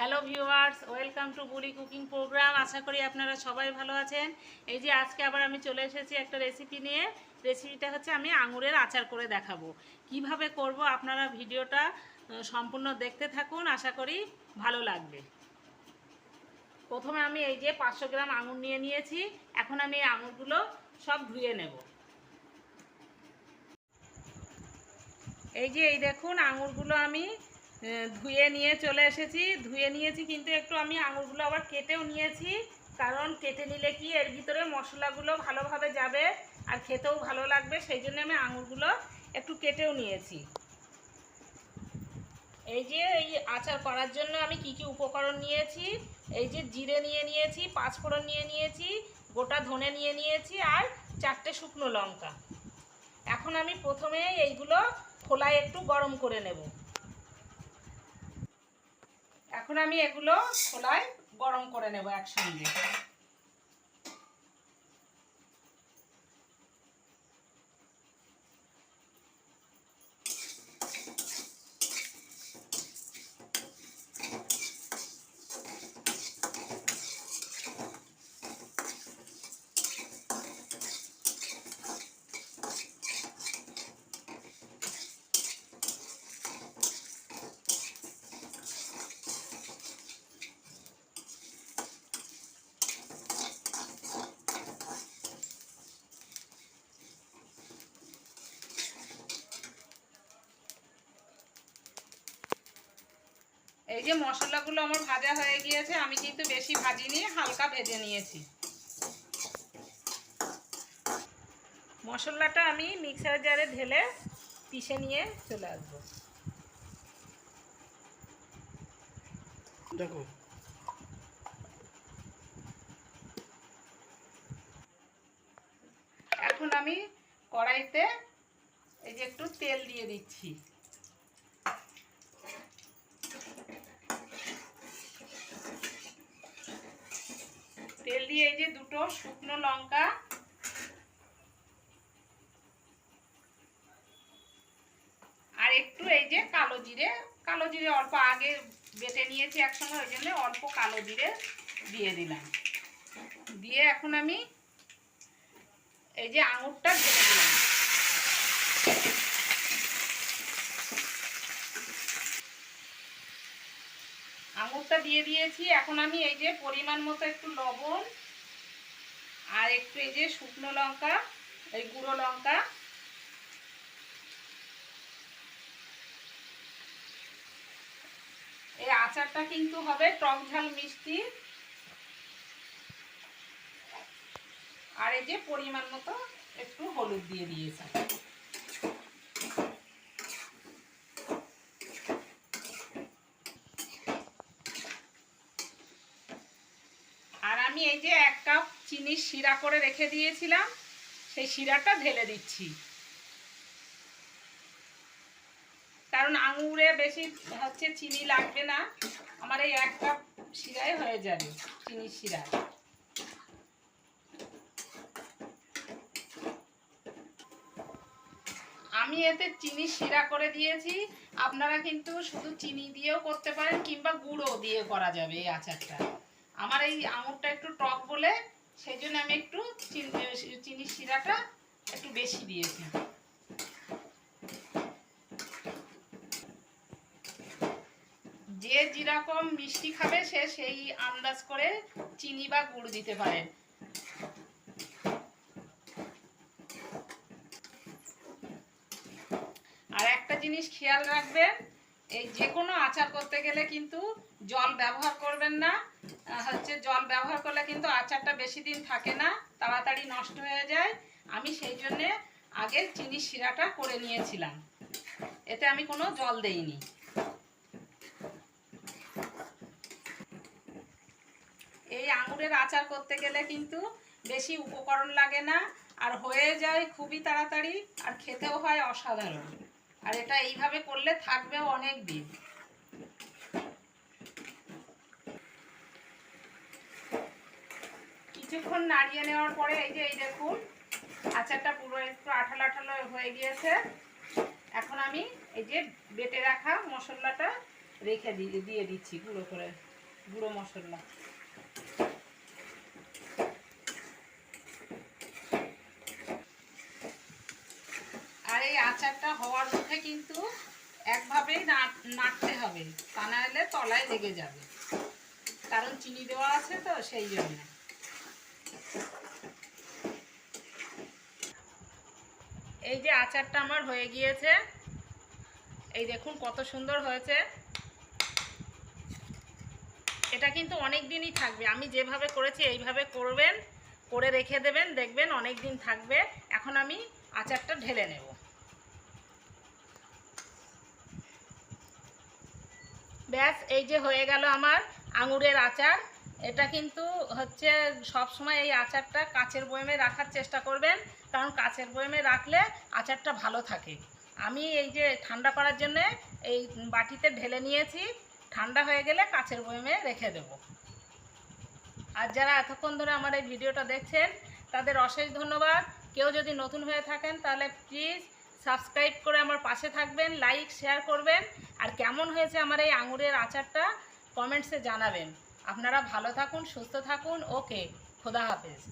Hello viewers, welcome to Buri cooking program. আশা করি আপনারা সবাই ভালো আছেন। এই যে আজকে আবার আমি চলে এসেছি একটা রেসিপি নিয়ে। রেসিপিটা হচ্ছে আমি আঙুরের আচার করে দেখাবো। কীভাবে করব আপনারা ভিডিওটা সম্পূর্ণ দেখতে থাকুন। আশা করি ভালো লাগবে। প্রথমে আমি এই যে পাঁচশো গ্রাম আঙুর নিয়ে নিয়েছি। এখন আমি এই আঙুরগুলো সব ধুয়ে নেব। এই যে, এই দেখুন আঙুরগুলো আমি ধুয়ে নিয়ে চলে এসেছি। ধুয়ে নিয়েছি কিন্তু একটু আমি আঙুরগুলো আবার কেটেও নিয়েছি। কারণ কেটে নিলে কি এর ভিতরে মশলাগুলো ভালোভাবে যাবে আর খেতেও ভালো লাগবে। সেই জন্য আমি আঙুরগুলো একটু কেটেও নিয়েছি। এই যে এই আচার করার জন্য আমি কি কি উপকরণ নিয়েছি? এই যে জিরে নিয়ে নিয়েছি, পাঁচফোড়ন নিয়ে নিয়েছি, গোটা ধনে নিয়ে নিয়েছি আর চারটে শুকনো লঙ্কা। এখন আমি প্রথমে এইগুলো খোলায় একটু গরম করে নেব। এখন আমি এগুলো খোলায় গরম করে নেব একসঙ্গে। এই যে মশলাগুলো আমার ভাজা হয়ে গিয়েছে আমি কিন্তু বেশি ভাজিনি হালকা ভেজে নিয়েছি। মশলাটা আমি মিক্সার জারে ঢেলে পিষে নিয়ে চলে আসব। দেখো। এখন আমি কড়াইতে এই যে একটু তেল দিয়ে দিচ্ছি। তেল দিয়ে এই যে দুটো শুকনো লঙ্কা। আর একটু এই যে কালো জিরে কালো জিরে অল্প আগে বেটে নিয়েছি একসঙ্গে ওই জন্য অল্প কালো জিরে দিয়ে দিলাম। দিয়ে এখন আমি এই যে আঙুরটা ঢেলে দিলাম। আঙুরটা দিয়ে দিয়েছি। এখন আমি এই যে পরিমাণ মতো একটু লবণ আর একটু এই যে শুকনো লঙ্কা, এই গুঁড়ো লঙ্কা। এই আচারটা কিন্তু হবে টক ঝাল মিষ্টি। আর এই যে পরিমাণ মতো একটু হলুদ দিয়ে দিয়েছি আর আমি এই যে এক কাপ চিনির শিরা করে রেখে দিয়েছিলাম, সেই শিরাটা ঢেলে দিচ্ছি। কারণ আঙুরে বেশি হচ্ছে চিনি লাগবে না, আমার এই এক কাপ শিরাই হয়ে যাবে, চিনির শিরা। আমি এতে চিনি শিরা করে দিয়েছি, আপনারা কিন্তু শুধু চিনি দিয়েও করতে পারেন, কিংবা গুঁড়ো দিয়ে করা যাবে এই আচারটা। আমার এই আঙুরটা একটু টক বলে সেই জন্য আমি একটু চিনি, চিনির শিরাটা একটু বেশি দিয়েছি। যে যেরকম মিষ্টি খাবে সে সেই আন্দাজ করে চিনি বা গুড় দিতে পারে। আর একটা জিনিস খেয়াল রাখবেন, এই যে কোনো আচার করতে গেলে কিন্তু জল ব্যবহার করবেন না। হচ্ছে জল ব্যবহার করলে কিন্তু আচারটা বেশি দিন থাকে না, তাড়াতাড়ি নষ্ট হয়ে যায়। আমি সেই জন্যে আগে চিনি শিরাটা করে নিয়েছিলাম। এতে আমি কোনো জল দেইনি। এই আঙুরের আচার করতে গেলে কিন্তু বেশি উপকরণ লাগে না, আর হয়ে যায় খুবই তাড়াতাড়ি, আর খেতেও হয় অসাধারণ। আর এটা এইভাবে করলে থাকবেও অনেক দিন কিছুক্ষণ নাড়িয়ে নেওয়ার পরে এই যে এই দেখুন, আচারটা পুরো একটু আঠালো আঠালো হয়ে গিয়েছে। এখন আমি এই যে বেটে রাখা মশলাটা রেখে দিয়ে দিয়ে দিচ্ছি গুঁড়ো করে, গুঁড়ো মশলা। আর এই আচারটা হওয়ার মধ্যে কিন্তু একভাবেই নাড়- নাড়তে হবে, তা না হলে তলায় লেগে যাবে। কারণ চিনি দেওয়া আছে তো, সেই জন্য। এই যে আচারটা আমার হয়ে গিয়েছে। এই দেখুন কত সুন্দর হয়েছে। এটা কিন্তু অনেক দিনই থাকবে। আমি যেভাবে করেছি এইভাবে করবেন, করে রেখে দেবেন, দেখবেন অনেক দিন থাকবে। এখন আমি আচারটা ঢেলে নেব। ব্যাস, এই যে হয়ে গেল আমার আঙুরের আচার। এটা কিন্তু হচ্ছে সব সময় এই আচারটা কাচের বয়মে রাখার চেষ্টা করবেন, কারণ কাচের বয়মে রাখলে আচারটা ভালো থাকে। আমি এই যে ঠান্ডা করার জন্য এই বাটিতে ঢেলে নিয়েছি, ঠান্ডা হয়ে গেলে কাচের বয়মে রেখে দেব। আর যারা এতক্ষণ ধরে আমার এই ভিডিওটা দেখছেন, তাদের অশেষ ধন্যবাদ। কেউ যদি নতুন হয়ে থাকেন, তাহলে প্লিজ সাবস্ক্রাইব করে আমার পাশে থাকবেন লাইক শেয়ার করবেন। আর কেমন হয়েছে আমার এই আঙুরের আচারটা কমেন্টসে জানাবেন। আপনারা ভালো থাকুন সুস্থ থাকুন ওকে খোদা হাফেজ।